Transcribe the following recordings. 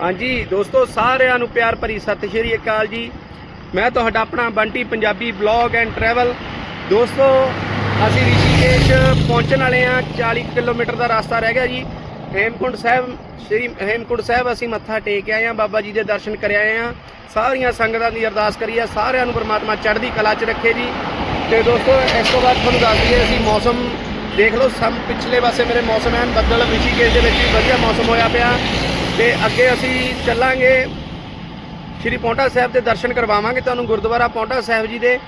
ਹਾਂਜੀ, ਦੋਸਤੋ, ਸਾਰਿਆਂ ਨੂੰ ਪਿਆਰ ਭਰੀ ਸਤਿ ਸ਼੍ਰੀ ਅਕਾਲ ਜੀ। ਮੈਂ ਤੁਹਾਡਾ ਆਪਣਾ Bunty Punjabi blog and travel ਦੋਸਤੋ, ਅਸੀਂ ਰਿਸ਼ੀਕੇਸ਼ ਪਹੁੰਚਣ ਵਾਲੇ ਹਾਂ 40 ਕਿਲੋਮੀਟਰ ਦਾ ਰਸਤਾ ਰਹਿ ਗਿਆ ਜੀ। ਹੇਮਕੁੰਡ ਸਾਹਿਬ, ਸ੍ਰੀ ਹੇਮਕੁੰਡ ਸਾਹਿਬ ਅਸੀਂ ਮੱਥਾ ਟੇਕ ਆਏ ਹਾਂ, ਬਾਬਾ ਜੀ ਦੇ ਦਰਸ਼ਨ ਕਰ ਆਏ ਹਾਂ। ਸਾਰੀਆਂ ਸੰਗਤਾਂ ਦੀ ਅਰਦਾਸ ਕਰੀਏ, ਸਾਰਿਆਂ ਨੂੰ ਪਰਮਾਤਮਾ ਚੜ੍ਹਦੀ ਕਲਾ 'ਚ ਰੱਖੇ ਜੀ। ਤੇ ਦੋਸਤੋ, ਇਸ ਤੋਂ ਬਾਅਦ ਤੁਹਾਨੂੰ ਦੱਸ ਦਈਏ, ਅਸੀਂ ਮੌਸਮ ਦੇਖ ਲਓ ਸਭ ਪਿਛਲੇ ਪਾਸੇ ਮੇਰੇ ਮੌਸਮ ਐਨ ਬੱਦਲ, ਰਿਸ਼ੀਕੇਸ਼ ਦੇ ਵਿੱਚ ਵੀ ਵਧੀਆ ਮੌਸਮ ਹੋਇਆ ਪਿਆ। ਤੇ ਅੱਗੇ ਅਸੀਂ ਚੱਲਾਂਗੇ। ਸ਼੍ਰੀ ਪੌਂਟਾ ਸਾਹਿਬ ਦੇ ਦਰਸ਼ਨ ਕਰਵਾਵਾਂਗੇ ਤੁਹਾਨੂੰ, ਗੁਰਦੁਆਰਾ ਪੌਂਟਾ ਸਾਹਿਬ ਜੀ ਦੇ।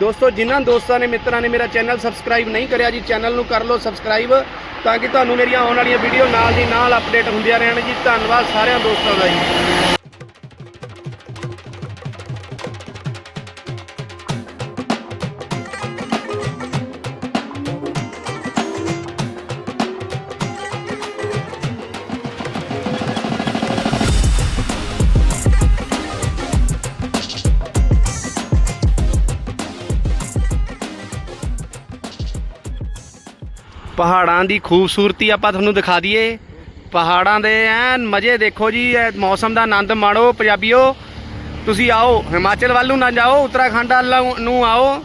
ਦੋਸਤੋ, ਜਿਨ੍ਹਾਂ ਦੋਸਤਾਂ ਨੇ, ਮਿੱਤਰਾਂ ਨੇ ਮੇਰਾ ਚੈਨਲ ਸਬਸਕ੍ਰਾਈਬ ਨਹੀਂ ਕਰਿਆ ਜੀ, ਚੈਨਲ ਨੂੰ ਕਰ ਲਓ ਸਬਸਕ੍ਰਾਈਬ ਤਾਂ ਕਿ ਤੁਹਾਨੂੰ ਮੇਰੀਆਂ ਆਉਣ ਵਾਲੀਆਂ ਵੀਡੀਓ ਨਾਲ ਦੀ ਨਾਲ ਅਪਡੇਟ ਹੁੰਦੀਆਂ ਰਹਿਣ ਜੀ। ਧੰਨਵਾਦ ਸਾਰਿਆਂ ਦੋਸਤਾਂ ਦਾ ਜੀ। ਪਹਾੜਾਂ ਦੀ ਖੂਬਸੂਰਤੀ ਆਪਾਂ ਤੁਹਾਨੂੰ ਦਿਖਾ ਦਈਏ। ਪਹਾੜਾਂ ਦੇ ਐਨ ਮਜ਼ੇ ਦੇਖੋ ਜੀ ਇਹ ਮੌਸਮ ਦਾ ਆਨੰਦ ਮਾਣੋ ਪੰਜਾਬੀਓ। ਤੁਸੀਂ ਆਓ, ਹਿਮਾਚਲ ਵੱਲ ਨੂੰ ਨਾ ਜਾਓ, ਉੱਤਰਾਖੰਡ ਵੱਲ ਨੂੰ ਆਓ।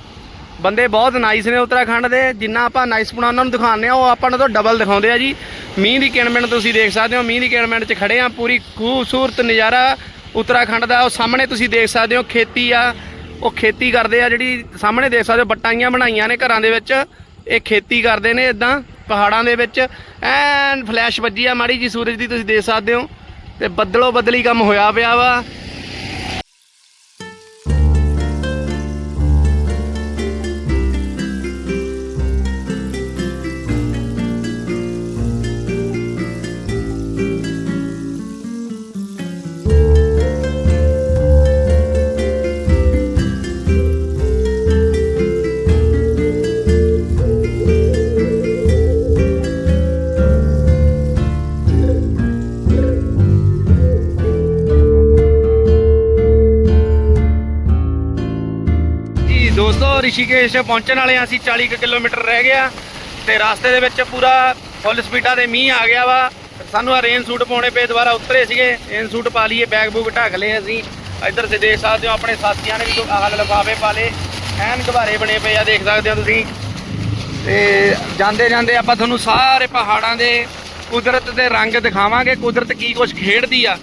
ਬੰਦੇ ਬਹੁਤ ਨਾਈਸ ਨੇ ਉੱਤਰਾਖੰਡ ਦੇ, ਜਿੰਨਾ ਆਪਾਂ ਨਾਈਸਪੁਣਾ ਉਹਨਾਂ ਨੂੰ ਦਿਖਾਉਂਦੇ ਆ ਉਹ ਆਪਾਂ ਨੂੰ ਤੋਂ ਡਬਲ ਦਿਖਾਉਂਦੇ ਆ ਜੀ। ਮੀਂਹ ਦੀ ਕਿਣਮਿਣ ਤੁਸੀਂ ਦੇਖ ਸਕਦੇ ਹੋ, ਮੀਂਹ ਦੀ ਕਿਣਮਿਣ 'ਚ ਖੜੇ ਆ ਪੂਰੀ ਖੂਬਸੂਰਤ ਨਜ਼ਾਰਾ ਉੱਤਰਾਖੰਡ ਦਾ। ਉਹ ਸਾਹਮਣੇ ਤੁਸੀਂ ਦੇਖ ਸਕਦੇ ਹੋ ਖੇਤੀ ਆ, ਉਹ ਖੇਤੀ ਕਰਦੇ ਆ ਜਿਹੜੀ ਸਾਹਮਣੇ ਦੇਖ ਸਕਦੇ ਹੋ, ਬਟਾਈਆਂ ਬਣਾਈਆਂ ਨੇ ਘਰਾਂ ਦੇ ਵਿੱਚ। ਇਹ ਖੇਤੀ ਕਰਦੇ ਨੇ ਇਦਾਂ ਪਹਾੜਾਂ ਦੇ ਵਿੱਚ। ਐਨ ਫਲੈਸ਼ ਵੱਜੀ ਆ ਮਾੜੀ ਜੀ ਸੂਰਜ ਦੀ ਤੁਸੀਂ ਦੇਖ ਸਕਦੇ ਹੋ। ਤੇ ਬੱਦਲੋ ਬੱਦਲੀ ਕੰਮ ਹੋਇਆ ਪਿਆ ਵਾ। ਰਿਸ਼ੀਕੇਸ਼ ਪਹੁੰਚਣ ਵਾਲੇ ਹਾਂ ਅਸੀਂ 40 ਕੁ ਕਿਲੋਮੀਟਰ ਰਹਿ ਗਿਆ ਤੇ ਰਸਤੇ ਦੇ ਵਿੱਚ ਪੂਰਾ ਫੁੱਲ ਸਪੀਡਾਂ ਦੇ ਮੀਂਹ ਆ ਗਿਆ ਵਾ। ਸਾਨੂੰ ਆ ਰੇਨ ਸੂਟ ਪਾਉਣੇ ਪਏ, ਦੁਬਾਰਾ ਉਤਰੇ ਸੀਗੇ। ਰੇਨ ਸੂਟ ਪਾ ਲਈਏ ਬੈਗ ਬੂਗ ਢੱਕ ਲਏ ਅਸੀਂ। ਇੱਧਰ ਤੇ ਦੇਖ ਸਕਦੇ ਹੋ ਆਪਣੇ ਸਾਥੀਆਂ ਨੇ ਵੀ ਆਹ ਲਿਫਾਫੇ ਪਾ ਲਏ। ਐਨ ਘਬਾਰੇ ਬਣੇ ਪਏ ਆ, ਦੇਖ ਸਕਦੇ ਹੋ ਤੁਸੀਂ। ਤੇ ਜਾਂਦੇ ਜਾਂਦੇ ਆਪਾਂ ਤੁਹਾਨੂੰ ਸਾਰੇ ਪਹਾੜਾਂ ਦੇ ਕੁਦਰਤ ਦੇ ਰੰਗ ਦਿਖਾਵਾਂਗੇ। ਕੁਦਰਤ ਕੀ ਕੁਝ ਖੇਡਦੀ ਆ।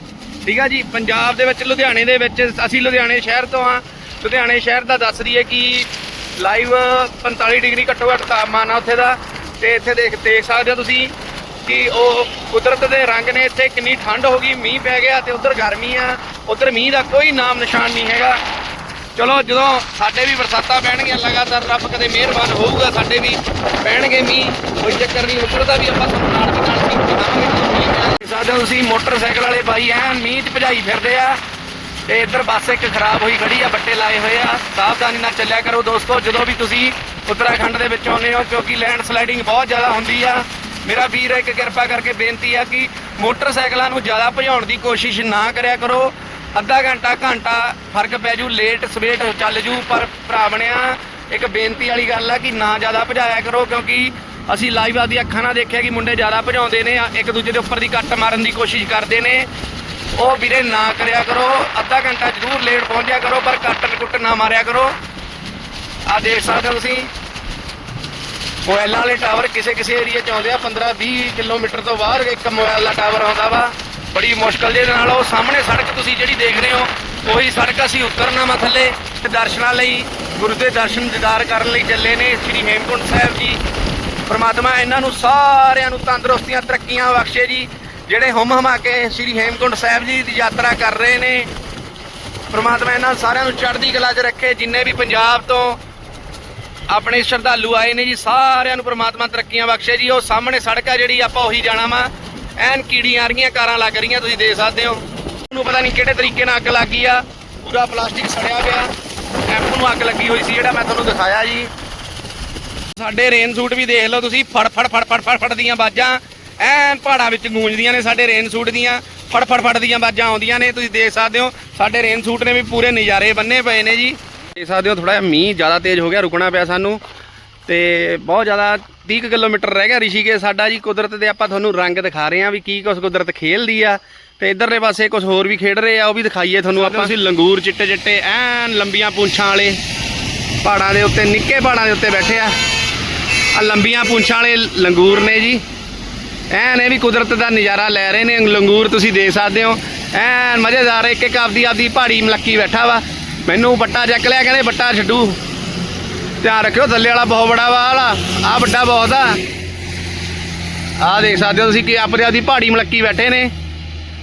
ਠੀਕ ਆ ਜੀ? ਪੰਜਾਬ ਦੇ ਵਿੱਚ, ਲੁਧਿਆਣੇ ਦੇ ਵਿੱਚ, ਅਸੀਂ ਲੁਧਿਆਣੇ ਸ਼ਹਿਰ ਤੋਂ ਆ ਲੁਧਿਆਣੇ ਸ਼ਹਿਰ ਦਾ ਦੱਸ ਦਈਏ ਕਿ ਲਾਈਵ 45 ਡਿਗਰੀ ਘੱਟੋ ਘੱਟ ਤਾਪਮਾਨ ਆ ਉੱਥੇ ਦਾ। ਤੇ ਇੱਥੇ ਦੇਖ ਦੇਖ ਸਕਦੇ ਹੋ ਤੁਸੀਂ ਕਿ ਉਹ ਕੁਦਰਤ ਦੇ ਰੰਗ ਨੇ ਇੱਥੇ ਕਿੰਨੀ ਠੰਡ ਹੋ ਗਈ, ਮੀਂਹ ਪੈ ਗਿਆ ਤੇ ਉਧਰ ਗਰਮੀ ਆ। ਉਧਰ ਮੀਂਹ ਦਾ ਕੋਈ ਨਾਮ ਨਿਸ਼ਾਨ ਨਹੀਂ ਹੈਗਾ। ਚਲੋ ਜਦੋਂ ਸਾਡੇ ਵੀ ਬਰਸਾਤਾਂ ਪੈਣਗੀਆਂ, ਲਗਾਤਾਰ ਰੱਬ ਕਦੇ ਮਿਹਰਬਾਨ ਹੋਊਗਾ, ਸਾਡੇ ਵੀ ਪੈਣਗੇ ਮੀਂਹ, ਕੋਈ ਚੱਕਰ ਨਹੀਂ, ਉੱਧਰ ਦਾ ਵੀ ਆਪਾਂ ਤੁਹਾਨੂੰ ਨਾਲ ਦੀ ਨਾਲ ਮੀਂਹ ਦਿਖਾਵਾਂਗੇ ਸਾਡੇ ਤੁਸੀਂ, ਮੋਟਰਸਾਈਕਲ ਵਾਲੇ ਬਾਈ ਐਨ ਮੀਂਹ 'ਚ ਭਜਾਈ ਫਿਰਦੇ ਆ। ਤੇ ਇੱਧਰ ਬੱਸ ਇੱਕ ਖਰਾਬ ਹੋਈ ਖੜੀ ਆ, ਬੱਟੇ ਲਾਏ ਹੋਏ ਆ। ਸਾਵਧਾਨੀ ਨਾਲ ਚੱਲਿਆ ਕਰੋ ਦੋਸਤੋ, ਜਦੋਂ ਵੀ ਤੁਸੀਂ ਉੱਤਰਾਖੰਡ ਦੇ ਵਿੱਚ ਆਉਂਦੇ ਹੋ, ਕਿਉਂਕਿ ਲੈਂਡ ਸਲਾਈਡਿੰਗ ਬਹੁਤ ਜ਼ਿਆਦਾ ਹੁੰਦੀ ਆ। ਮੇਰਾ ਵੀਰ ਇੱਕ ਕਿਰਪਾ ਕਰਕੇ ਬੇਨਤੀ ਆ ਕਿ ਮੋਟਰਸਾਈਕਲਾਂ ਨੂੰ ਜ਼ਿਆਦਾ ਭਜਾਉਣ ਦੀ ਕੋਸ਼ਿਸ਼ ਨਾ ਕਰਿਆ ਕਰੋ। ਅੱਧਾ ਘੰਟਾ ਘੰਟਾ ਫ਼ਰਕ ਪੈ ਜੂ ਲੇਟ ਸਵੇਟ ਚੱਲ ਜੂ, ਪਰ ਭਰਾ ਬਣਿਆ, ਇੱਕ ਬੇਨਤੀ ਵਾਲੀ ਗੱਲ ਆ ਕਿ ਨਾ ਜ਼ਿਆਦਾ ਭਜਾਇਆ ਕਰੋ, ਕਿਉਂਕਿ ਅਸੀਂ ਲਾਈਵ ਆਦੀ ਅੱਖਾਂ ਨਾਲ ਦੇਖਿਆ ਕਿ ਮੁੰਡੇ ਜ਼ਿਆਦਾ ਭਜਾਉਂਦੇ ਨੇ ਇੱਕ ਦੂਜੇ ਦੇ ਉੱਪਰ ਦੀ ਕੱਟ ਮਾਰਨ ਦੀ ਕੋਸ਼ਿਸ਼ ਕਰਦੇ ਨੇ। ਉਹ ਵੀਰੇ ਨਾ ਕਰਿਆ ਕਰੋ, ਅੱਧਾ ਘੰਟਾ ਜ਼ਰੂਰ ਲੇਟ ਪਹੁੰਚਿਆ ਕਰੋ, ਪਰ ਕੱਟ ਕੁੱਟ ਨਾ ਮਾਰਿਆ ਕਰੋ। ਆ ਦੇਖ ਸਕਦੇ ਹੋ ਤੁਸੀਂ। ਮੋਬਾਈਲਾਂ ਵਾਲੇ ਟਾਵਰ ਕਿਸੇ ਕਿਸੇ ਏਰੀਆ 'ਚ ਆਉਂਦੇ ਆ 15 20 ਕਿਲੋਮੀਟਰ ਤੋਂ ਬਾਹਰ ਇੱਕ ਮੋਬਾਈਲ ਦਾ ਟਾਵਰ ਆਉਂਦਾ ਵਾ। ਬੜੀ ਮੁਸ਼ਕਲ ਦੇ ਨਾਲ ਉਹ ਸਾਹਮਣੇ ਸੜਕ ਤੁਸੀਂ ਜਿਹੜੀ ਦੇਖ ਰਹੇ ਹੋ, ਉਹੀ ਸੜਕ ਅਸੀਂ ਉਤਰਨਾ ਵਾ ਥੱਲੇ ਦਰਸ਼ਨਾਂ ਲਈ, ਗੁਰੂ ਦੇ ਦਰਸ਼ਨ ਦੀਦਾਰ ਕਰਨ ਲਈ ਚੱਲੇ ਨੇ ਸ੍ਰੀ ਹੇਮਕੁੰਟ ਸਾਹਿਬ ਜੀ। ਪਰਮਾਤਮਾ ਇਹਨਾਂ ਨੂੰ ਸਾਰਿਆਂ ਨੂੰ ਤੰਦਰੁਸਤੀਆਂ ਤਰੱਕੀਆਂ ਬਖਸ਼ੇ ਜੀ। ਜਿਹੜੇ ਹੁਮ ਹਮਾ ਕੇ ਸ੍ਰੀ ਹੇਮਕੁੰਟ ਸਾਹਿਬ ਜੀ ਦੀ ਯਾਤਰਾ ਕਰ ਰਹੇ ਨੇ, ਪ੍ਰਮਾਤਮਾ ਇਹਨਾਂ ਸਾਰਿਆਂ ਨੂੰ ਚੜ੍ਹਦੀ ਕਲਾ 'ਚ ਰੱਖੇ, ਜਿੰਨੇ ਵੀ ਪੰਜਾਬ ਤੋਂ ਆਪਣੇ ਸ਼ਰਧਾਲੂ ਆਏ ਨੇ ਜੀ, ਸਾਰਿਆਂ ਨੂੰ ਪ੍ਰਮਾਤਮਾ ਤਰੱਕੀਆਂ ਬਖਸ਼ੇ ਜੀ। ਉਹ ਸਾਹਮਣੇ ਸੜਕ ਆ ਜਿਹੜੀ, ਆਪਾਂ ਉਹੀ ਜਾਣਾ ਵਾ। ਐਨ ਕੀੜੀਆਂ ਆ ਰਹੀਆਂ ਕਾਰਾਂ ਲੱਗ ਰਹੀਆਂ, ਤੁਸੀਂ ਦੇਖ ਸਕਦੇ ਹੋ। ਨੂੰ ਪਤਾ ਨਹੀਂ ਕਿਹੜੇ ਤਰੀਕੇ ਨਾਲ ਅੱਗ ਲੱਗੀ ਆ। ਪੂਰਾ ਪਲਾਸਟਿਕ ਸੜਿਆ ਪਿਆ। ਐਪ ਨੂੰ ਅੱਗ ਲੱਗੀ ਹੋਈ ਸੀ, ਜਿਹੜਾ ਮੈਂ ਤੁਹਾਨੂੰ ਦਿਖਾਇਆ ਜੀ। ਸਾਡੇ ਰੇਨ ਸੂਟ ਵੀ ਦੇਖ ਲਓ ਤੁਸੀਂ, ਫੜ ਫੜ ਫੜ ਫੜ ਫੜ ਫੜ ਦੀਆਂ ਬਾਜਾਂ ਐਨ ਪਹਾੜਾਂ ਵਿੱਚ ਗੂੰਜਦੀਆਂ ਨੇ ਸਾਡੇ ਰੇਨ ਸੂਟ ਦੀਆਂ, ਫੜ ਫੜ ਫੜ ਦੀਆਂ ਬਾਜਾਂ ਆਉਂਦੀਆਂ ਨੇ, ਤੁਸੀਂ ਦੇਖ ਸਕਦੇ ਹੋ, ਸਾਡੇ ਰੇਨ ਸੂਟ ਨੇ ਵੀ ਪੂਰੇ ਨਜ਼ਾਰੇ ਬੰਨੇ ਪਏ ਨੇ ਜੀ। ਦੇਖ ਸਕਦੇ ਹੋ ਥੋੜਾ ਜਿਹਾ ਮੀਂਹ ਜ਼ਿਆਦਾ ਤੇਜ਼ ਹੋ ਗਿਆ, ਰੁਕਣਾ ਪਿਆ ਸਾਨੂੰ। ਤੇ ਬਹੁਤ ਜ਼ਿਆਦਾ 30 ਕੁ ਕਿਲੋਮੀਟਰ ਰਹਿ ਗਿਆ ਰਿਸ਼ੀਕੇਸ਼ ਸਾਡਾ ਜੀ। ਕੁਦਰਤ ਦੇ ਆਪਾਂ ਤੁਹਾਨੂੰ ਰੰਗ ਦਿਖਾ ਰਹੇ ਹਾਂ ਵੀ ਕੀ ਕੁਛ ਕੁਦਰਤ ਖੇਲਦੀ ਆ। ਤੇ ਇਧਰਲੇ ਪਾਸੇ ਕੁਝ ਹੋਰ ਵੀ ਖੇਡ ਰਹੇ ਆ, ਉਹ ਵੀ ਦਿਖਾਈਏ ਤੁਹਾਨੂੰ ਆਪਾਂ। ਤੁਸੀਂ ਲੰਗੂਰ ਚਿੱਟੇ ਚਿੱਟੇ, ਐਨ ਲੰਬੀਆਂ ਪੂੰਛਾਂ ਵਾਲੇ ਪਹਾੜਾਂ ਦੇ ਉੱਤੇ, ਨਿੱਕੇ ਪਹਾੜਾਂ ਦੇ ਉੱਤੇ ਬੈਠੇ ਆ। ਆ ਲੰਬੀਆਂ ਪੂੰਛਾਂ ਵਾਲੇ ਲੰਗੂਰ ਨੇ ਜੀ। ਐਨ ਇਹ ਵੀ ਕੁਦਰਤ ਦਾ ਨਜ਼ਾਰਾ ਲੈ ਰਹੇ ਨੇ, ਲੰਗੂਰ ਤੁਸੀਂ ਦੇਖ ਸਕਦੇ ਹੋ। ਐਨ ਮਜ਼ੇਦਾਰ ਇੱਕ ਇੱਕ ਆਪਦੀ ਆਪਦੀ ਪਹਾੜੀ ਮਲੱਕੀ ਬੈਠਾ ਵਾ। ਮੈਨੂੰ ਬੱਟਾ ਚੱਕ ਲਿਆ, ਕਹਿੰਦੇ ਬੱਟਾ ਛੱਡੂ। ਧਿਆਨ ਰੱਖਿਓ, ਥੱਲੇ ਵਾਲਾ ਬਹੁਤ ਬੜਾ ਵਾ ਵਾਲਾ ਆ। ਵੱਡਾ ਬਹੁਤ ਆ। ਆ ਦੇਖ ਸਕਦੇ ਹੋ ਤੁਸੀਂ ਕਿ ਆਪਦੇ ਆਪਦੀ ਪਹਾੜੀ ਮਲੱਕੀ ਬੈਠੇ ਨੇ।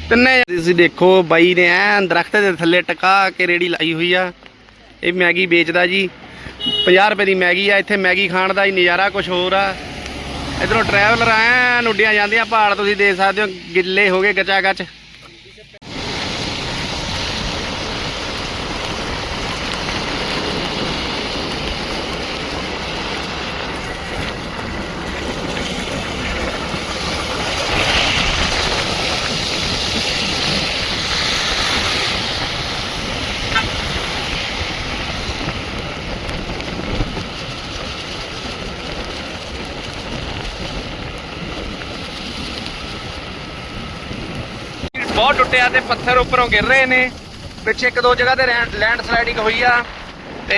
ਤਿੰਨੇ ਤੁਸੀਂ ਦੇਖੋ, ਬਾਈ ਨੇ ਐਨ ਦਰਖਤ ਦੇ ਥੱਲੇ ਟਿਕਾ ਕੇ ਰੇੜੀ ਲਾਈ ਹੋਈ ਆ। ਇਹ ਮੈਗੀ ਵੇਚਦਾ ਜੀ। 50 ਰੁਪਏ ਦੀ ਮੈਗੀ ਆ, ਇੱਥੇ ਮੈਗੀ ਖਾਣ ਦਾ ਹੀ ਨਜ਼ਾਰਾ ਕੁਝ ਹੋਰ ਆ। ਇਧਰੋਂ ਟਰੈਵਲਰ ਐਨ ਉੱਡੀਆਂ ਜਾਂਦੀਆਂ, ਪਹਾੜ ਤੁਸੀਂ ਦੇਖ ਸਕਦੇ ਹੋ, ਗਿੱਲੇ ਹੋ ਗਏ ਗਚਾ ਗਚ ਬਹੁਤ ਟੁੱਟਿਆ ਤੇ ਪੱਥਰ ਉੱਪਰੋਂ ਗਿਰ ਰਹੇ ਨੇ। ਪਿੱਛੇ ਇੱਕ ਦੋ ਜਗ੍ਹਾ ਤੇ ਲੈਂਡ ਸਲਾਈਡਿੰਗ ਹੋਈ ਆ। ਤੇ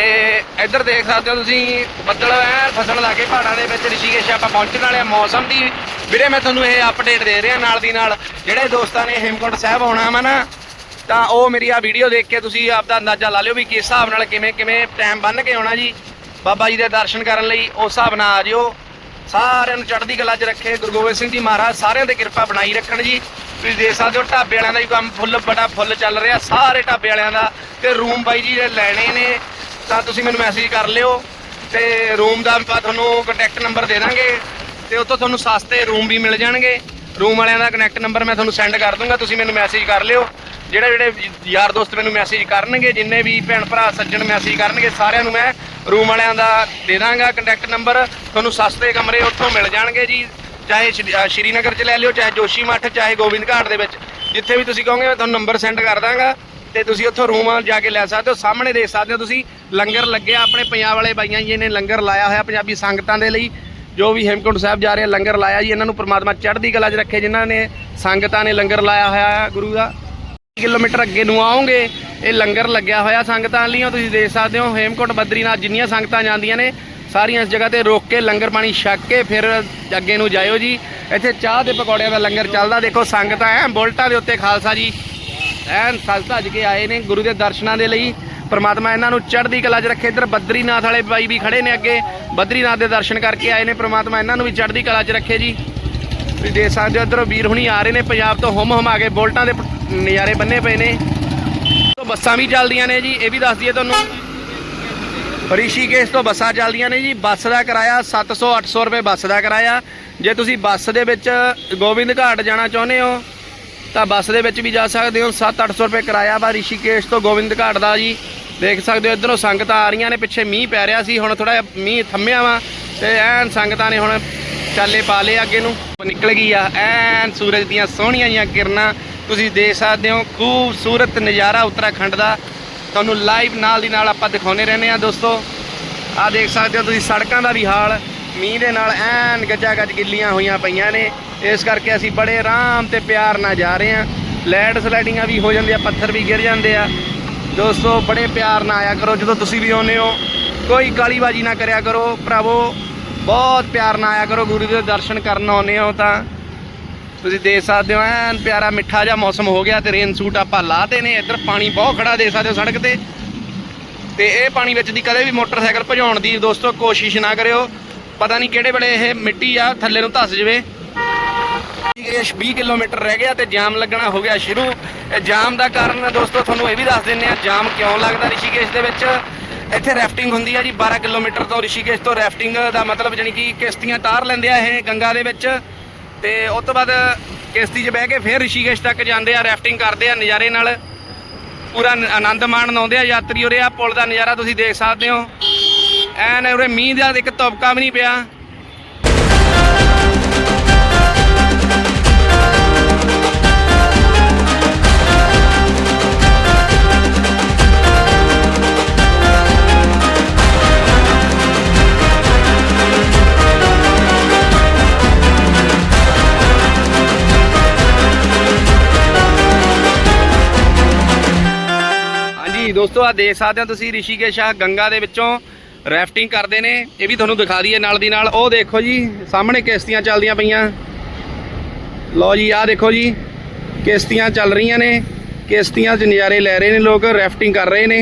ਇੱਧਰ ਦੇਖ ਸਕਦੇ ਹੋ ਤੁਸੀਂ, ਬੱਦਲ ਐ ਫਸਣ ਲੱਗੇ ਪਹਾੜਾਂ ਦੇ ਵਿੱਚ। ਰਿਸ਼ੀਕੇਸ਼ ਆਪਾਂ ਪਹੁੰਚਣ ਵਾਲੇ ਆ ਮੌਸਮ ਦੀ। ਵੀਰੇ, ਮੈਂ ਤੁਹਾਨੂੰ ਇਹ ਅਪਡੇਟ ਦੇ ਰਿਹਾ ਨਾਲ ਦੀ ਨਾਲ। ਜਿਹੜੇ ਦੋਸਤਾਂ ਨੇ ਹੇਮਕੁੰਟ ਸਾਹਿਬ ਆਉਣਾ ਵਾ ਨਾ, ਤਾਂ ਉਹ ਮੇਰੀ ਆ ਵੀਡੀਓ ਦੇਖ ਕੇ ਤੁਸੀਂ ਆਪਦਾ ਅੰਦਾਜ਼ਾ ਲਾ ਲਿਓ ਵੀ ਕਿਸ ਹਿਸਾਬ ਨਾਲ ਕਿਵੇਂ ਕਿਵੇਂ ਟਾਈਮ ਬੰਨ ਕੇ ਆਉਣਾ ਜੀ। ਬਾਬਾ ਜੀ ਦੇ ਦਰਸ਼ਨ ਕਰਨ ਲਈ ਉਸ ਹਿਸਾਬ ਨਾਲ ਆ ਜਿਓ। ਸਾਰਿਆਂ ਨੂੰ ਚੜ੍ਹਦੀ ਕਲਾ 'ਚ ਰੱਖੇ। ਗੁਰੂ ਗੋਬਿੰਦ ਸਿੰਘ ਜੀ ਮਹਾਰਾਜ, ਸਾਰਿਆਂ ਤੇ ਕਿਰਪਾ ਬਣਾਈ ਰੱਖਣ ਜੀ। ਤੁਸੀਂ ਦੇਖ ਸਕਦੇ ਹੋ, ਢਾਬੇ ਵਾਲਿਆਂ ਦਾ ਵੀ ਕੰਮ ਫੁੱਲ ਬੜਾ ਫੁੱਲ ਚੱਲ ਰਿਹਾ। ਸਾਰੇ ਢਾਬੇ ਵਾਲਿਆਂ ਦਾ ਤੇ ਰੂਮ ਬਾਈ ਜੀ ਦੇ ਲੈਣੇ ਨੇ, ਤਾਂ ਤੁਸੀਂ ਮੈਨੂੰ ਮੈਸੇਜ ਕਰ ਲਿਓ ਤੇ ਰੂਮ ਦਾ ਆਪਾਂ ਤੁਹਾਨੂੰ ਕੰਟੈਕਟ ਨੰਬਰ ਦੇ ਦਾਂਗੇ ਤੇ ਉੱਥੋਂ ਤੁਹਾਨੂੰ ਸਸਤੇ ਰੂਮ ਵੀ ਮਿਲ ਜਾਣਗੇ। ਰੂਮ ਵਾਲਿਆਂ ਦਾ ਕਨੈਕਟ ਨੰਬਰ ਮੈਂ ਤੁਹਾਨੂੰ ਸੈਂਡ ਕਰ ਦੂੰਗਾ, ਤੁਸੀਂ ਮੈਨੂੰ ਮੈਸੇਜ ਕਰ ਲਿਓ। ਜਿਹੜੇ ਜਿਹੜੇ ਯਾਰ ਦੋਸਤ ਮੈਨੂੰ ਮੈਸੇਜ ਕਰਨਗੇ, ਜਿੰਨੇ ਵੀ ਭੈਣ ਭਰਾ, ਸੱਜਣ ਮੈਸੇਜ ਕਰਨਗੇ, ਸਾਰਿਆਂ ਨੂੰ ਮੈਂ ਰੂਮ ਵਾਲਿਆਂ ਦਾ ਦੇ ਦਾਂਗਾ ਕੰਟੈਕਟ ਨੰਬਰ ਤੁਹਾਨੂੰ ਸਸਤੇ ਕਮਰੇ ਉੱਥੋਂ ਮਿਲ ਜਾਣਗੇ ਜੀ। ਚਾਹੇ ਸ਼੍ਰੀ- ਅਹ ਸ਼੍ਰੀਨਗਰ ਚ ਲੈ ਲਿਓ ਚਾਹੇ ਜੋਸ਼ੀ ਮੱਠ ਚਾਹੇ ਗੋਬਿੰਦ ਘਾਟ ਦੇ ਵਿੱਚ। ਜਿੱਥੇ ਵੀ ਤੁਸੀਂ ਕਹੋਗੇ ਮੈਂ ਤੁਹਾਨੂੰ ਨੰਬਰ ਸੈਂਡ ਕਰ ਦਾਂਗਾ ਤੇ ਤੁਸੀਂ ਉੱਥੋਂ ਰੂਮ ਜਾ ਕੇ ਲੈ ਸਕਦੇ ਹੋ। ਸਾਹਮਣੇ ਦੇਖ ਸਕਦੇ ਹੋ ਤੁਸੀਂ ਲੰਗਰ ਲੱਗਿਆ ਆਪਣੇ ਪੰਜਾਬ ਵਾਲੇ ਬਾਈਆਂ ਜੀ ਨੇ ਲੰਗਰ ਲਾਇਆ ਹੋਇਆ ਪੰਜਾਬੀ ਸੰਗਤਾਂ ਦੇ ਲਈ। ਜੋ ਵੀ ਹੇਮਕੁੰਟ ਸਾਹਿਬ ਜਾ ਰਹੇ ਆ, ਲੰਗਰ ਲਾਇਆ ਜੀ। ਇਹਨਾਂ ਨੂੰ ਪ੍ਰਮਾਤਮਾ ਚੜ੍ਹਦੀ ਕਲਾ 'ਚ ਰੱਖੇ ਜਿਨ੍ਹਾਂ ਨੇ ਸੰਗਤਾਂ ਨੇ ਲੰਗਰ ਲਾਇਆ ਹੋਇਆ ਹੈ ਗੁਰੂ ਦਾ। ਕਿਲੋਮੀਟਰ ਅੱਗੇ ਨੂੰ ਆਓਗੇ ਇਹ ਲੰਗਰ ਲੱਗਿਆ ਹੋਇਆ ਸੰਗਤਾਂ ਲਈ ਲਈਆਂ ਤੁਸੀਂ ਦੇਖ ਸਕਦੇ ਹੋ ਹੇਮਕੁੰਟ ਬਦਰੀਨਾਥ ਜਿੰਨੀਆਂ ਸੰਗਤਾਂ ਜਾਂਦੀਆਂ ਨੇ ਸਾਰੀਆਂ ਇਸ ਜਗ੍ਹਾ ਤੇ ਰੋਕ ਕੇ ਲੰਗਰ ਪਾਣੀ ਛਕ ਕੇ ਫਿਰ ਅੱਗੇ ਨੂੰ ਜਾਇਓ ਜੀ। ਇੱਥੇ ਚਾਹ ਤੇ ਪਕੌੜਿਆਂ ਦਾ ਲੰਗਰ ਚੱਲਦਾ। ਦੇਖੋ ਸੰਗਤਾਂ ਐ, ਬੁਲਟਾਂ ਦੇ ਉੱਤੇ ਖਾਲਸਾ ਜੀ। ਐਨ ਸੱਜ ਕੇ ਆਏ ਨੇ ਗੁਰੂ ਦੇ ਦਰਸ਼ਨਾਂ ਦੇ ਲਈ। ਪ੍ਰਮਾਤਮਾ ਇਹਨਾਂ ਨੂੰ ਚੜ੍ਹਦੀ ਕਲਾ 'ਚ ਰੱਖੇ। ਇੱਧਰ ਬਦਰੀਨਾਥ ਵਾਲੇ ਬਾਈ ਵੀ ਖੜੇ ਨੇ ਅੱਗੇ। ਬਦਰੀਨਾਥ ਦੇ ਦਰਸ਼ਨ ਕਰਕੇ ਆਏ ਨੇ। ਪ੍ਰਮਾਤਮਾ ਇਹਨਾਂ ਨੂੰ ਵੀ ਚੜ੍ਹਦੀ ਕਲਾ 'ਚ ਰੱਖੇ ਜੀ। ਤੁਸੀਂ ਦੇਖ ਸਕਦੇ ਹੋ, ਇੱਧਰੋਂ ਵੀਰ ਹੁਣੀ ਆ ਰਹੇ ਨੇ ਪੰਜਾਬ ਤੋਂ ਹੁਮ ਹੁਮਾ ਕੇ। ਬੋਲਟਾਂ ਦੇ ਨਜ਼ਾਰੇ ਬੰਨੇ ਪਏ ਨੇ। ਤੋਂ ਬੱਸਾਂ ਵੀ ਚੱਲਦੀਆਂ ਨੇ ਜੀ, ਇਹ ਵੀ ਦੱਸ ਦਈਏ ਤੁਹਾਨੂੰ। ਰਿਸ਼ੀਕੇਸ਼ ਤੋਂ ਬੱਸਾਂ ਚੱਲਦੀਆਂ ਨੇ ਜੀ। ਬੱਸ ਦਾ ਕਿਰਾਇਆ 700 800 ਰੁਪਏ ਬੱਸ ਦਾ ਕਿਰਾਇਆ। ਜੇ ਤੁਸੀਂ ਬੱਸ ਦੇ ਵਿੱਚ ਗੋਬਿੰਦ ਘਾਟ ਜਾਣਾ ਚਾਹੁੰਦੇ ਹੋ, ਤਾਂ ਬੱਸ ਦੇ ਵਿੱਚ ਵੀ ਜਾ ਸਕਦੇ ਹੋ। 7-800 ਰੁਪਏ ਕਿਰਾਇਆ ਵਾ ਰਿਸ਼ੀਕੇਸ਼ ਤੋਂ ਗੋਬਿੰਦ ਘਾਟ ਦਾ ਜੀ। ਦੇਖ ਸਕਦੇ ਹੋ, ਇਧਰੋਂ ਸੰਗਤਾਂ ਆ ਰਹੀਆਂ ਨੇ। ਪਿੱਛੇ ਮੀਂਹ ਪੈ ਰਿਹਾ ਸੀ, ਹੁਣ ਥੋੜਾ ਮੀਂਹ ਥੰਮਿਆ ਵਾ ਤੇ ਐਨ ਸੰਗਤਾਂ ਨੇ ਹੁਣ ਚਾਲੇ ਪਾ ਲਏ ਅੱਗੇ ਨੂੰ। ਨਿਕਲ ਗਈ ਆ ਐਨ ਸੂਰਜ ਦੀਆਂ ਸੋਹਣੀਆਂ ਜੀਆਂ ਕਿਰਨਾਂ। ਤੁਸੀਂ ਦੇਖ ਸਕਦੇ ਹੋ, ਖੂਬਸੂਰਤ ਨਜ਼ਾਰਾ ਉੱਤਰਾਖੰਡ ਦਾ। ਤੁਹਾਨੂੰ ਲਾਈਵ ਨਾਲ ਦੀ ਨਾਲ ਆਪਾਂ ਦਿਖਾਉਂਦੇ ਰਹਿੰਦੇ ਆ ਦੋਸਤੋ। ਆ ਦੇਖ ਸਕਦੇ ਹੋ ਤੁਸੀਂ ਸੜਕਾਂ ਦਾ ਵੀ ਹਾਲ। ਮੀਂਹ ਦੇ ਨਾਲ ਐਨ ਗੱਜਾ ਗੱਜ ਗਿੱਲੀਆਂ ਹੋਈਆਂ ਪਈਆਂ ਨੇ। ਇਸ ਕਰਕੇ ਅਸੀਂ ਬੜੇ ਆਰਾਮ ਤੇ ਪਿਆਰ ਨਾਲ ਜਾ ਰਹੇ ਹਾਂ। ਲੈਂਡ ਸਲਾਈਡਿੰਗਾਂ ਵੀ ਹੋ ਜਾਂਦੀਆਂ ਪੱਥਰ ਵੀ ਗਿਰ ਜਾਂਦੇ ਆ। ਦੋਸਤੋ, ਬੜੇ ਪਿਆਰ ਨਾਲ ਆਇਆ ਕਰੋ। ਜਦੋਂ ਤੁਸੀਂ ਵੀ ਆਉਂਦੇ ਹੋ, ਕੋਈ ਕਾਲੀਬਾਜੀ ਨਾ ਕਰਿਆ ਕਰੋ। ਭਰਾਵੋ, ਬਹੁਤ ਪਿਆਰ ਨਾਲ ਆਇਆ ਕਰੋ। ਗੁਰੂ ਦੇ ਦਰਸ਼ਨ ਕਰਨ ਆਉਂਦੇ ਹੋ ਤਾਂ। ਤੁਸੀਂ ਦੇਖ ਸਕਦੇ ਹੋ, ਐਨ ਪਿਆਰਾ ਮਿੱਠਾ ਜਿਹਾ ਮੌਸਮ ਹੋ ਗਿਆ ਤੇ ਰੇਨ ਸੂਟ ਆਪਾਂ ਲਾਤੇ ਨੇ, ਇੱਧਰ ਪਾਣੀ ਬਹੁਤ ਖੜਾ ਦੇ ਸਕਦੇ ਹੋ ਸੜਕ ਤੇ। ਤੇ ਇਹ ਪਾਣੀ ਵਿੱਚ ਦੀ ਕਦੇ ਵੀ ਮੋਟਰਸਾਈਕਲ ਭਜਾਉਣ ਦੀ ਦੋਸਤੋ ਕੋਸ਼ਿਸ਼ ਨਾ ਕਰਿਓ। ਪਤਾ ਨਹੀਂ ਕਿਹੜੇ ਵੇਲੇ ਇਹ ਮਿੱਟੀ ਆ, ਥੱਲੇ ਨੂੰ ਧੱਸ ਜਵੇ। ਰਿਸ਼ੀਕੇਸ਼ 20 ਕਿਲੋਮੀਟਰ ਰਹਿ ਗਿਆ ਤੇ ਜਾਮ ਲੱਗਣਾ ਹੋ ਗਿਆ ਸ਼ੁਰੂ। ਇਹ ਜਾਮ ਦਾ ਕਾਰਨ ਦੋਸਤੋ ਤੁਹਾਨੂੰ ਇਹ ਵੀ ਦੱਸ ਦਿੰਨੇ ਆ, ਜਾਮ ਕਿਉਂ ਲੱਗਦਾ ਰਿਸ਼ੀਕੇਸ਼ ਦੇ ਵਿੱਚ? ਇੱਥੇ ਰੈਫਟਿੰਗ ਹੁੰਦੀ ਆ ਜੀ 12 ਕਿਲੋਮੀਟਰ ਤੋਂ ਰਿਸ਼ੀਕੇਸ਼ ਤੋਂ ਰੈਫਟਿੰਗ ਦਾ ਮਤਲਬ ਜਾਨੀ ਕਿ ਕਿਸ਼ਤੀਆਂ ਤਾਰ ਲੈਂਦੇ ਆ ਇਹ ਗੰਗਾ ਦੇ ਵਿੱਚ। ਤੇ ਉਸ ਤੋਂ ਬਾਅਦ ਕਿਸ਼ਤੀ 'ਚ ਬਹਿ ਕੇ ਫਿਰ ਰਿਸ਼ੀਕੇਸ਼ ਤੱਕ ਜਾਂਦੇ ਆ ਰੈਫਟਿੰਗ ਕਰਦੇ ਆ ਨਜ਼ਾਰੇ ਨਾਲ। ਪੂਰਾ ਆਨੰਦ ਮਾਣਨ ਆਉਂਦੇ ਆ ਯਾਤਰੀ ਉਰੇ। ਆ ਪੁਲ ਦਾ ਨਜ਼ਾਰਾ ਤੁਸੀਂ ਦੇਖ ਸਕਦੇ ਹੋ। ਐਨ ਉਰੇ ਮੀਂਹ ਦਾ ਇੱਕ ਤਬਕਾ ਵੀ ਨਹੀਂ ਪਿਆ। ਦੋਸਤੋ ਆ ਦੇਖ ਸਕਦੇ ਹੋ ਤੁਸੀਂ ਰਿਸ਼ੀਕੇਸ਼ ਆ, ਗੰਗਾ ਦੇ ਵਿੱਚੋਂ ਰੈਫਟਿੰਗ ਕਰਦੇ ਨੇ। ਇਹ ਵੀ ਤੁਹਾਨੂੰ ਦਿਖਾ ਦਈਏ ਨਾਲ ਦੀ ਨਾਲ। ਉਹ ਦੇਖੋ ਜੀ, ਸਾਹਮਣੇ ਕਿਸ਼ਤੀਆਂ ਚੱਲਦੀਆਂ ਪਈਆਂ। ਲਓ ਜੀ, ਆਹ ਦੇਖੋ ਜੀ, ਕਿਸ਼ਤੀਆਂ ਚੱਲ ਰਹੀਆਂ ਨੇ। ਕਿਸ਼ਤੀਆਂ 'ਚ ਨਜ਼ਾਰੇ ਲੈ ਰਹੇ ਨੇ ਲੋਕ ਰੈਫਟਿੰਗ ਕਰ ਰਹੇ ਨੇ।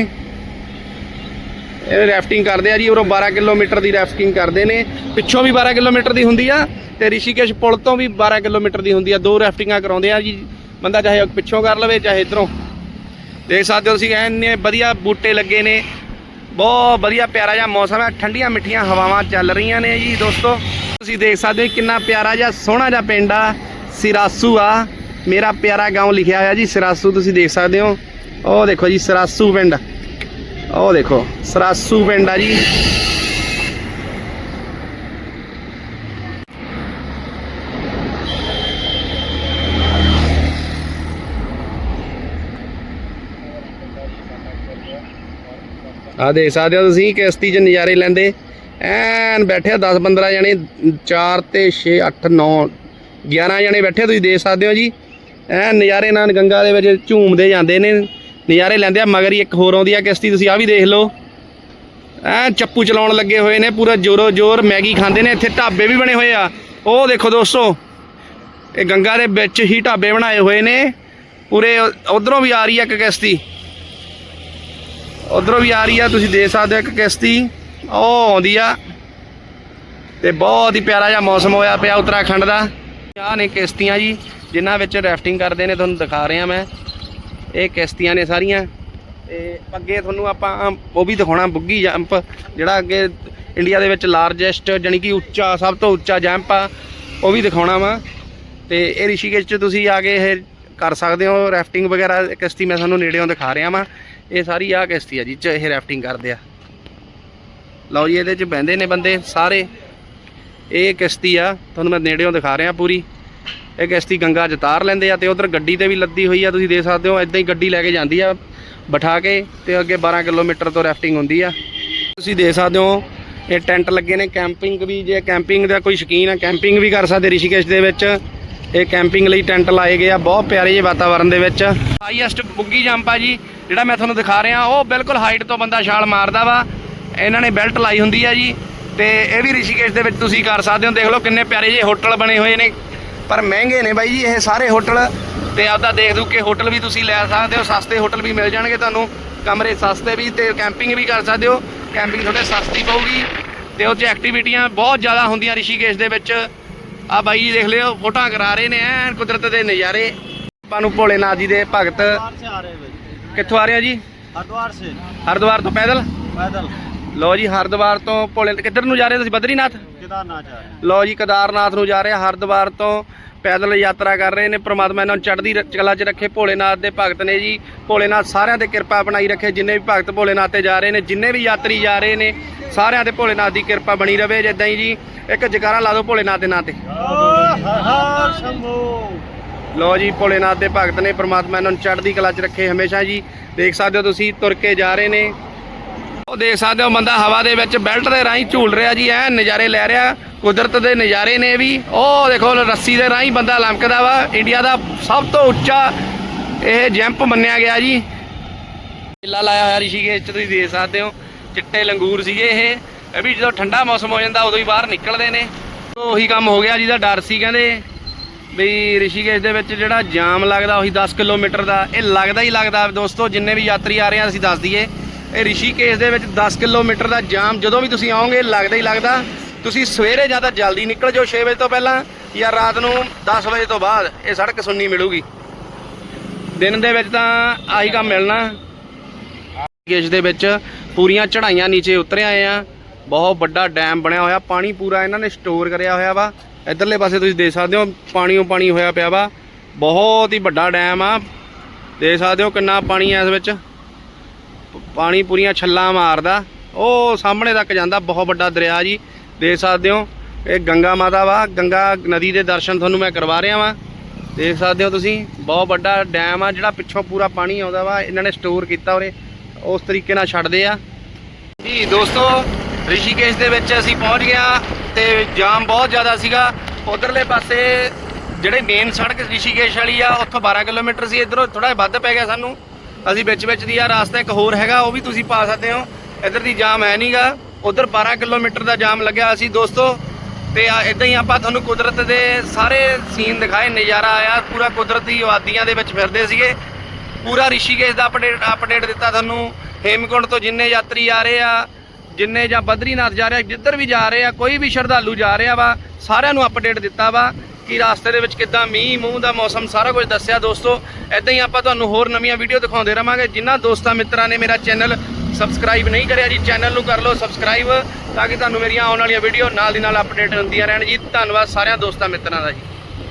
ਇਹ ਰੈਫਟਿੰਗ ਕਰਦੇ ਆ ਜੀ, ਉਰੋਂ 12 ਕਿਲੋਮੀਟਰ ਦੀ ਰੈਫਟਿੰਗ ਕਰਦੇ ਨੇ। ਪਿੱਛੋਂ ਵੀ 12 ਕਿਲੋਮੀਟਰ ਦੀ ਹੁੰਦੀ ਆ ਤੇ ਰਿਸ਼ੀਕੇਸ਼ ਪੁਲ ਤੋਂ ਵੀ 12 ਕਿਲੋਮੀਟਰ ਦੀ ਹੁੰਦੀ ਆ। ਦੋ ਰੈਫਟਿੰਗਾਂ ਕਰਾਉਂਦੇ ਆ ਜੀ। ਬੰਦਾ ਚਾਹੇ ਪਿੱਛੋਂ ਕਰ ਲਵੇ, ਚਾਹੇ ਇਧਰੋਂ। ਦੇਖ ਸਕਦੇ ਹੋ ਤੁਸੀਂ ਇੰਨੇ ਵਧੀਆ ਬੂਟੇ ਲੱਗੇ ਨੇ ਬਹੁਤ ਵਧੀਆ ਪਿਆਰਾ ਜਿਹਾ ਮੌਸਮ ਹੈ ਠੰਡੀਆਂ ਮਿੱਠੀਆਂ ਹਵਾਵਾਂ ਚੱਲ ਰਹੀਆਂ ਨੇ ਜੀ ਦੋਸਤੋ ਤੁਸੀਂ ਦੇਖ ਸਕਦੇ ਹੋ ਕਿੰਨਾ ਪਿਆਰਾ ਜਿਹਾ ਸੋਹਣਾ ਜਿਹਾ ਪਿੰਡ ਆ ਸਿਰਾਸੂ ਆ ਮੇਰਾ ਪਿਆਰਾ گاؤں ਲਿਖਿਆ ਹੋਇਆ ਜੀ ਸਿਰਾਸੂ ਤੁਸੀਂ ਦੇਖ ਸਕਦੇ ਹੋ ਉਹ ਦੇਖੋ ਜੀ ਸਿਰਾਸੂ ਪਿੰਡ ਉਹ ਦੇਖੋ ਸਰਾਸੂ ਪਿੰਡ ਆ ਜੀ ਆ ਦੇਖ ਸਕਦੇ ਹੋ ਤੁਸੀਂ ਕਿਸ਼ਤੀ 'ਚ ਨਜ਼ਾਰੇ ਲੈਂਦੇ। ਐਨ ਬੈਠੇ 10 15 ਜਣੇ 4 ਤੇ 6 8 9 11 ਜਣੇ ਬੈਠੇ ਤੁਸੀਂ ਦੇਖ ਸਕਦੇ ਹੋ ਜੀ। ਐਨ ਨਜ਼ਾਰੇ ਨਾਲ ਗੰਗਾ ਦੇ ਵਿੱਚ ਝੂਮਦੇ ਜਾਂਦੇ ਨੇ, ਨਜ਼ਾਰੇ ਲੈਂਦੇ ਆ, ਮਗਰ ਹੀ ਇੱਕ ਹੋਰ ਆਉਂਦੀ ਆ ਕਿਸ਼ਤੀ, ਤੁਸੀਂ ਆ ਵੀ ਦੇਖ ਲਓ। ਐ ਚੱਪੂ ਚਲਾਉਣ ਲੱਗੇ ਹੋਏ ਨੇ, ਪੂਰਾ ਜੋਰੋ ਜੋਰ, ਮੈਗੀ ਖਾਂਦੇ ਨੇ, ਇੱਥੇ ਢਾਬੇ ਵੀ ਬਣੇ ਹੋਏ ਆ। ਉਹ ਦੇਖੋ ਦੋਸਤੋ, ਇਹ ਗੰਗਾ ਦੇ ਵਿੱਚ ਹੀ ਢਾਬੇ ਬਣਾਏ ਹੋਏ ਨੇ। ਪੂਰੇ ਉਧਰੋਂ ਵੀ ਆ ਰਹੀ ਆ ਇੱਕ ਕਿਸ਼ਤੀ। ਉਧਰੋਂ ਵੀ ਆ ਰਹੀ ਆ, ਤੁਸੀਂ ਦੇਖ ਸਕਦੇ ਹੋ ਇੱਕ ਕਿਸ਼ਤੀ, ਉਹ ਆਉਂਦੀ ਆ। ਤੇ ਬਹੁਤ ਹੀ ਪਿਆਰਾ ਜਿਹਾ ਮੌਸਮ ਹੋਇਆ ਪਿਆ ਉੱਤਰਾਖੰਡ ਦਾ। ਆਹ ਨੇ ਕਿਸ਼ਤੀਆਂ ਜੀ, ਜਿਨ੍ਹਾਂ ਵਿੱਚ ਰੈਫਟਿੰਗ ਕਰਦੇ ਨੇ, ਤੁਹਾਨੂੰ ਦਿਖਾ ਰਿਹਾ ਮੈਂ। ਇਹ ਕਿਸ਼ਤੀਆਂ ਨੇ ਸਾਰੀਆਂ। ਤੇ ਅੱਗੇ ਤੁਹਾਨੂੰ ਆਪਾਂ ਉਹ ਵੀ ਦਿਖਾਉਣਾ, ਬੁੱਗੀ ਜੰਪ, ਜਿਹੜਾ ਅੱਗੇ ਇੰਡੀਆ ਦੇ ਵਿੱਚ ਲਾਰਜੈਸਟ ਜਾਨੀ ਕਿ ਉੱਚਾ, ਸਭ ਤੋਂ ਉੱਚਾ ਜੰਪ ਆ, ਉਹ ਵੀ ਦਿਖਾਉਣਾ ਵਾ। ਤੇ ਇਹ ਰਿਸ਼ੀਕੇਸ਼ 'ਚ ਤੁਸੀਂ ਆ ਕੇ ਇਹ ਕਰ ਸਕਦੇ ਹੋ ਰੈਫਟਿੰਗ ਵਗੈਰਾ, ਕਿਸ਼ਤੀ ਮੈਂ ਤੁਹਾਨੂੰ ਨੇੜਿਓਂ ਦਿਖਾ ਰਿਹਾ ਵਾਂ। ਇਹ ਸਾਰੀ ਆ ਕਿਸ਼ਤੀ ਆ ਜੀ, ਚ ਇਹ ਰੈਫਟਿੰਗ ਕਰਦੇ ਆ। ਲਓ ਜੀ, ਇਹਦੇ 'ਚ ਬਹਿੰਦੇ ਨੇ ਬੰਦੇ ਸਾਰੇ। ਇਹ ਕਿਸ਼ਤੀ ਆ, ਤੁਹਾਨੂੰ ਮੈਂ ਨੇੜਿਓਂ ਦਿਖਾ ਰਿਹਾ ਪੂਰੀ। ਇਹ ਕਿਸ਼ਤੀ ਗੰਗਾ 'ਚ ਤਾਰ ਲੈਂਦੇ ਆ ਤੇ ਉਧਰ ਗੱਡੀ ਤੇ ਵੀ ਲੱਦੀ ਹੋਈ ਆ, ਤੁਸੀਂ ਦੇਖ ਸਕਦੇ ਹੋ ਇਦਾਂ ਹੀ ਗੱਡੀ ਲੈ ਕੇ ਜਾਂਦੀ ਆ ਬਿਠਾ ਕੇ ਤੇ ਅੱਗੇ 12 ਕਿਲੋਮੀਟਰ ਤੋਂ ਰੈਫਟਿੰਗ ਹੁੰਦੀ ਆ। ਤੁਸੀਂ ਦੇਖ ਸਕਦੇ ਹੋ, ਇਹ ਟੈਂਟ ਲੱਗੇ ਨੇ, ਕੈਂਪਿੰਗ ਵੀ, ਜੇ ਕੈਂਪਿੰਗ ਦਾ ਕੋਈ ਸ਼ੌਕੀਨ ਆ, ਕੈਂਪਿੰਗ ਵੀ ਕਰ ਸਕਦੇ ਰਿਸ਼ੀਕੇਸ਼ ਦੇ ਵਿੱਚ। ਇਹ ਕੈਂਪਿੰਗ ਲਈ ਟੈਂਟ ਲਾਏ ਗਏ ਆ, ਬਹੁਤ ਪਿਆਰੇ ਜਿਹੇ ਵਾਤਾਵਰਣ ਦੇ ਵਿੱਚ। ਹਾਈਐਸਟ ਬੁੱਗੀ ਜੰਪ ਆ ਜੀ ਜਿਹੜਾ ਮੈਂ ਤੁਹਾਨੂੰ ਦਿਖਾ ਰਿਹਾ, ਉਹ ਬਿਲਕੁਲ ਹਾਈਟ ਤੋਂ ਬੰਦਾ ਛਾਲ ਮਾਰਦਾ ਵਾ। ਇਹਨਾਂ ਨੇ ਬੈਲਟ ਲਾਈ ਹੁੰਦੀ ਆ ਜੀ। ਤੇ ਇਹ ਵੀ ਰਿਸ਼ੀਕੇਸ਼ ਦੇ ਵਿੱਚ ਤੁਸੀਂ ਕਰ ਸਕਦੇ ਹੋ। ਦੇਖ ਲਓ ਕਿੰਨੇ ਪਿਆਰੇ ਜਿਹੇ ਹੋਟਲ ਬਣੇ ਹੋਏ ਨੇ। ਪਰ ਮਹਿੰਗੇ ਨੇ ਬਾਈ ਜੀ, ਇਹ ਸਾਰੇ ਹੋਟਲ। ਤੇ ਆਪਦਾ ਦੇਖ ਦੂ ਕੇ ਹੋਟਲ ਵੀ ਤੁਸੀਂ ਲੈ ਸਕਦੇ ਹੋ। ਸਸਤੇ ਹੋਟਲ ਵੀ ਮਿਲ ਜਾਣਗੇ ਤੁਹਾਨੂੰ। ਕਮਰੇ ਸਸਤੇ ਵੀ ਤੇ ਕੈਂਪਿੰਗ ਵੀ ਕਰ ਸਕਦੇ ਹੋ। ਕੈਂਪਿੰਗ ਤੁਹਾਡੇ ਸਸਤੀ ਪਊਗੀ। ਤੇ ਉਹ 'ਚ ਐਕਟੀਵਿਟੀਆਂ ਬਹੁਤ ਜ਼ਿਆਦਾ ਹੁੰਦੀਆਂ ਰਿਸ਼ੀਕੇਸ਼ ਦੇ ਵਿੱਚ। ਆ ਬਾਈ ਜੀ ਦੇਖ ਲਿਓ, ਫੋਟੋਆਂ ਕਰਾ ਰਹੇ ਨੇ ਐਨ ਕੁਦਰਤ ਦੇ ਨਜ਼ਾਰੇ। ਆਪਾਂ ਨੂੰ ਭੋਲੇਨਾਥ ਜੀ ਦੇ ਭਗਤ। हरिद्वार से आ रहे हैं भाई ਕਿੱਥੋਂ ਆ ਰਹੇ ਆ ਜੀ हरिद्वार से ਹਰਿਦੁਆਰ ਤੋਂ ਪੈਦਲ पैदल ਲਓ ਜੀ ਹਰਿਦੁਆਰ ਤੋਂ ਭੋਲੇ ਕਿੱਧਰ ਨੂੰ ਜਾ ਰਹੇ ਤੁਸੀਂ ਬਦਰੀਨਾਥ केदारनाथ जा रहे हैं ਲਓ ਜੀ ਕੇਦਾਰਨਾਥ ਨੂੰ ਜਾ ਰਹੇ ਆ ਹਰਿਦੁਆਰ ਤੋਂ ਪੈਦਲ ਯਾਤਰਾ ਕਰ ਰਹੇ ਨੇ ਪ੍ਰਮਾਤਮਾ ਇਹਨਾਂ ਨੂੰ ਚੜ੍ਹਦੀ ਰ- ਕਲਾ 'ਚ ਰੱਖੇ ਭੋਲੇਨਾਥ ਦੇ ਭਗਤ ਨੇ ਜੀ ਭੋਲੇਨਾਥ ਸਾਰਿਆਂ ਤੇ ਕਿਰਪਾ ਬਣਾਈ ਰੱਖੇ ਜਿੰਨੇ ਵੀ ਭਗਤ ਭੋਲੇਨਾਥ ਤੇ ਜਾ ਰਹੇ ਨੇ ਜਿੰਨੇ ਵੀ ਯਾਤਰੀ ਜਾ ਰਹੇ ਨੇ ਸਾਰਿਆਂ ਤੇ ਭੋਲੇਨਾਥ ਦੀ ਕਿਰਪਾ ਬਣੀ ਰਵੇ ਜਿੱਦਾਂ ਹੀ ਜੀ ਇੱਕ ਜਕਾਰਾ ਲਾ ਦਿਓ ਭੋਲੇਨਾਥ ਦੇ ਨਾਂ ਤੇ हर हर शंभू ਲਓ ਜੀ, ਭੋਲੇਨਾਥ ਦੇ ਭਗਤ ਨੇ ਪ੍ਰਮਾਤਮਾ ਇਹਨਾਂ ਨੂੰ ਚੜ੍ਹਦੀ ਕਲਾ 'ਚ ਰੱਖੇ ਹਮੇਸ਼ਾ ਜੀ। ਦੇਖ ਸਕਦੇ ਹੋ ਤੁਸੀਂ, ਤੁਰ ਕੇ ਜਾ ਰਹੇ ਨੇ। ਉਹ ਦੇਖ ਸਕਦੇ ਹੋ ਬੰਦਾ ਹਵਾ ਦੇ ਵਿੱਚ ਬੈਲਟ ਦੇ ਰਾਹੀਂ ਝੂਲ ਰਿਹਾ ਜੀ ਐ ਨਜ਼ਾਰੇ ਲੈ ਰਿਹਾ, ਕੁਦਰਤ ਦੇ ਨਜ਼ਾਰੇ ਨੇ ਵੀ। ਉਹ ਦੇਖੋ, ਰੱਸੀ ਦੇ ਰਾਹੀਂ ਬੰਦਾ ਲਮਕਦਾ ਵਾ। ਇੰਡੀਆ ਦਾ ਸਭ ਤੋਂ ਉੱਚਾ ਇਹ ਜੈਂਪ ਮੰਨਿਆ ਗਿਆ ਜੀ। ਮੇਲਾ ਲਾਇਆ ਹੋਇਆ ਰਿਸ਼ੀਕੇਸ਼ ਚ, ਤੁਸੀਂ ਦੇਖ ਸਕਦੇ ਹੋ, ਚਿੱਟੇ ਲੰਗੂਰ ਸੀਗੇ ਇਹ। ਇਹ ਵੀ ਜਦੋਂ ਠੰਡਾ ਮੌਸਮ ਹੋ ਜਾਂਦਾ, ਉਦੋਂ ਹੀ ਬਾਹਰ ਨਿਕਲਦੇ ਨੇ। ਉਹੀ ਕੰਮ ਹੋ ਗਿਆ ਜਿਹਦਾ ਡਰ ਸੀ ਕਹਿੰਦੇ। ਵੀ ਰਿਸ਼ੀਕੇਸ਼ ਦੇ ਵਿੱਚ ਜਿਹੜਾ ਜਾਮ ਲੱਗਦਾ, ਉਹੀ 10 ਕਿਲੋਮੀਟਰ ਦਾ, ਇਹ ਲੱਗਦਾ ਹੀ ਲੱਗਦਾ ਦੋਸਤੋ, ਜਿੰਨੇ ਵੀ ਯਾਤਰੀ ਆ ਰਹੇ ਆ, ਅਸੀਂ ਦੱਸ ਦਈਏ। ਇਹ ਰਿਸ਼ੀਕੇਸ਼ ਦੇ ਵਿੱਚ 10 ਕਿਲੋਮੀਟਰ ਦਾ ਜਾਮ ਜਦੋਂ ਵੀ ਤੁਸੀਂ ਆਓਗੇ, ਲੱਗਦਾ ਹੀ ਲੱਗਦਾ। ਤੁਸੀਂ ਸਵੇਰੇ ਜਾਂ ਤਾਂ ਜਲਦੀ ਨਿਕਲ ਜਾਓ 6 ਵਜੇ ਤੋਂ ਪਹਿਲਾਂ, ਜਾਂ ਰਾਤ ਨੂੰ 10 ਵਜੇ ਤੋਂ ਬਾਅਦ ਇਹ ਸੜਕ ਸੁੰਨੀ ਮਿਲੂਗੀ। ਦਿਨ ਦੇ ਵਿੱਚ ਤਾਂ ਆਹੀ ਕੰਮ ਮਿਲਣਾ। ਰਿਸ਼ੀਕੇਸ਼ ਦੇ ਵਿੱਚ ਪੂਰੀਆਂ ਚੜਾਈਆਂ ਨੀਚੇ ਉਤਰ ਆਏ ਆ। ਬਹੁਤ ਵੱਡਾ ਡੈਮ ਬਣਿਆ ਹੋਇਆ, ਪਾਣੀ ਪੂਰਾ ਇਹਨਾਂ ਨੇ ਸਟੋਰ ਕਰਿਆ ਹੋਇਆ ਵਾ। ਇਧਰਲੇ ਪਾਸੇ ਤੁਸੀਂ ਦੇਖ ਸਕਦੇ ਹੋ, ਪਾਣੀਓ ਪਾਣੀ ਹੋਇਆ ਪਿਆ ਵਾ। ਬਹੁਤ ਹੀ ਵੱਡਾ ਡੈਮ ਆ। ਦੇਖ ਸਕਦੇ ਹੋ ਕਿੰਨਾ ਪਾਣੀ ਆ ਇਸ ਵਿੱਚ। ਪਾਣੀ ਪੂਰੀਆਂ ਛੱਲਾਂ ਮਾਰਦਾ। ਉਹ ਸਾਹਮਣੇ ਤੱਕ ਜਾਂਦਾ, ਬਹੁਤ ਵੱਡਾ ਦਰਿਆ ਜੀ। ਦੇਖ ਸਕਦੇ ਹੋ, ਇਹ ਗੰਗਾ ਮਾਤਾ ਵਾ। ਗੰਗਾ ਨਦੀ ਦੇ ਦਰਸ਼ਨ ਤੁਹਾਨੂੰ ਮੈਂ ਕਰਵਾ ਰਿਹਾ ਵਾਂ। ਦੇਖ ਸਕਦੇ ਹੋ ਤੁਸੀਂ, ਬਹੁਤ ਵੱਡਾ ਡੈਮ ਆ, ਜਿਹੜਾ ਪਿੱਛੋਂ ਪੂਰਾ ਪਾਣੀ ਆਉਂਦਾ ਵਾ। ਇਹਨਾਂ ਨੇ ਸਟੋਰ ਕੀਤਾ ਉਰੇ। ਉਸ ਤਰੀਕੇ ਨਾਲ ਛੱਡਦੇ ਆ। ਜੀ, ਦੋਸਤੋ, ਰਿਸ਼ੀਕੇਸ਼ ਦੇ ਵਿੱਚ ਅਸੀਂ ਪਹੁੰਚ ਗਿਆ ਤੇ ਜਾਮ ਬਹੁਤ ਜ਼ਿਆਦਾ ਸੀਗਾ। ਉਧਰਲੇ ਪਾਸੇ ਜਿਹੜੇ ਮੇਨ ਸੜਕ ਰਿਸ਼ੀਕੇਸ਼ ਵਾਲੀ ਆ, ਉੱਥੋਂ 12 ਕਿਲੋਮੀਟਰ ਸੀ। ਇਧਰੋਂ ਥੋੜਾ ਵੱਧ ਪੈ ਗਿਆ ਸਾਨੂੰ। ਅਸੀਂ ਵਿੱਚ ਵਿੱਚ ਦੀ ਆ, ਰਸਤਾ ਇੱਕ ਹੋਰ ਹੈਗਾ, ਉਹ ਵੀ ਤੁਸੀਂ ਪਾ ਸਕਦੇ ਹੋ। ਇੱਧਰ ਦੀ ਜਾਮ ਹੈ ਨਹੀਂਗਾ ਉਧਰ 12 ਕਿਲੋਮੀਟਰ ਦਾ ਜਾਮ ਲੱਗਿਆ ਅਸੀਂ ਦੋਸਤੋ। ਤੇ ਆ, ਇਦਾਂ ਹੀ ਆਪਾਂ ਤੁਹਾਨੂੰ ਕੁਦਰਤ ਦੇ ਸਾਰੇ ਸੀਨ ਦਿਖਾਏ। ਨਜ਼ਾਰਾ ਆਇਆ, ਪੂਰਾ ਕੁਦਰਤੀ ਵਾਦੀਆਂ ਦੇ ਵਿੱਚ ਫਿਰਦੇ ਸੀਗੇ। ਪੂਰਾ ਰਿਸ਼ੀਕੇਸ਼ ਦਾ ਅਪਡੇਟ ਅਪਡੇਟ ਦਿੱਤਾ ਤੁਹਾਨੂੰ। ਹੇਮਕੁੰਡ ਤੋਂ ਜਿੰਨੇ ਯਾਤਰੀ ਆ ਰਹੇ ਆ ਜਿੰਨੇ ਜਾਂ ਬਦਰੀਨਾਥ ਜਾ ਰਿਹਾ, ਜਿੱਧਰ ਵੀ ਜਾ ਰਹੇ ਆ, ਕੋਈ ਵੀ ਸ਼ਰਧਾਲੂ ਜਾ ਰਿਹਾ ਵਾ, ਸਾਰਿਆਂ ਨੂੰ ਅਪਡੇਟ ਦਿੱਤਾ ਵਾ ਕਿ ਰਾਸਤੇ ਦੇ ਵਿੱਚ ਕਿੱਦਾਂ ਮੀਂਹ, ਮੂੰਹ ਦਾ ਮੌਸਮ ਸਾਰਾ ਕੁਝ ਦੱਸਿਆ ਦੋਸਤੋ। ਐਦਾਂ ਹੀ ਆਪਾਂ ਤੁਹਾਨੂੰ ਹੋਰ ਨਵੀਆਂ ਵੀਡੀਓ ਦਿਖਾਉਂਦੇ ਰਵਾਂਗੇ। ਜਿਨ੍ਹਾਂ ਦੋਸਤਾਂ ਮਿੱਤਰਾਂ ਨੇ ਮੇਰਾ ਚੈਨਲ ਸਬਸਕ੍ਰਾਈਬ ਨਹੀਂ ਕਰਿਆ ਜੀ ਚੈਨਲ ਨੂੰ ਕਰ ਲਓ ਸਬਸਕ੍ਰਾਈਬ ਤਾਂ ਕਿ ਤੁਹਾਨੂੰ ਮੇਰੀਆਂ ਆਉਣ ਵਾਲੀਆਂ ਵੀਡੀਓ ਨਾਲ ਦੀ ਨਾਲ ਅਪਡੇਟ ਹੁੰਦੀਆਂ ਰਹਿਣ ਜੀ। ਧੰਨਵਾਦ ਸਾਰਿਆਂ ਦੋਸਤਾਂ ਮਿੱਤਰਾਂ ਦਾ ਜੀ।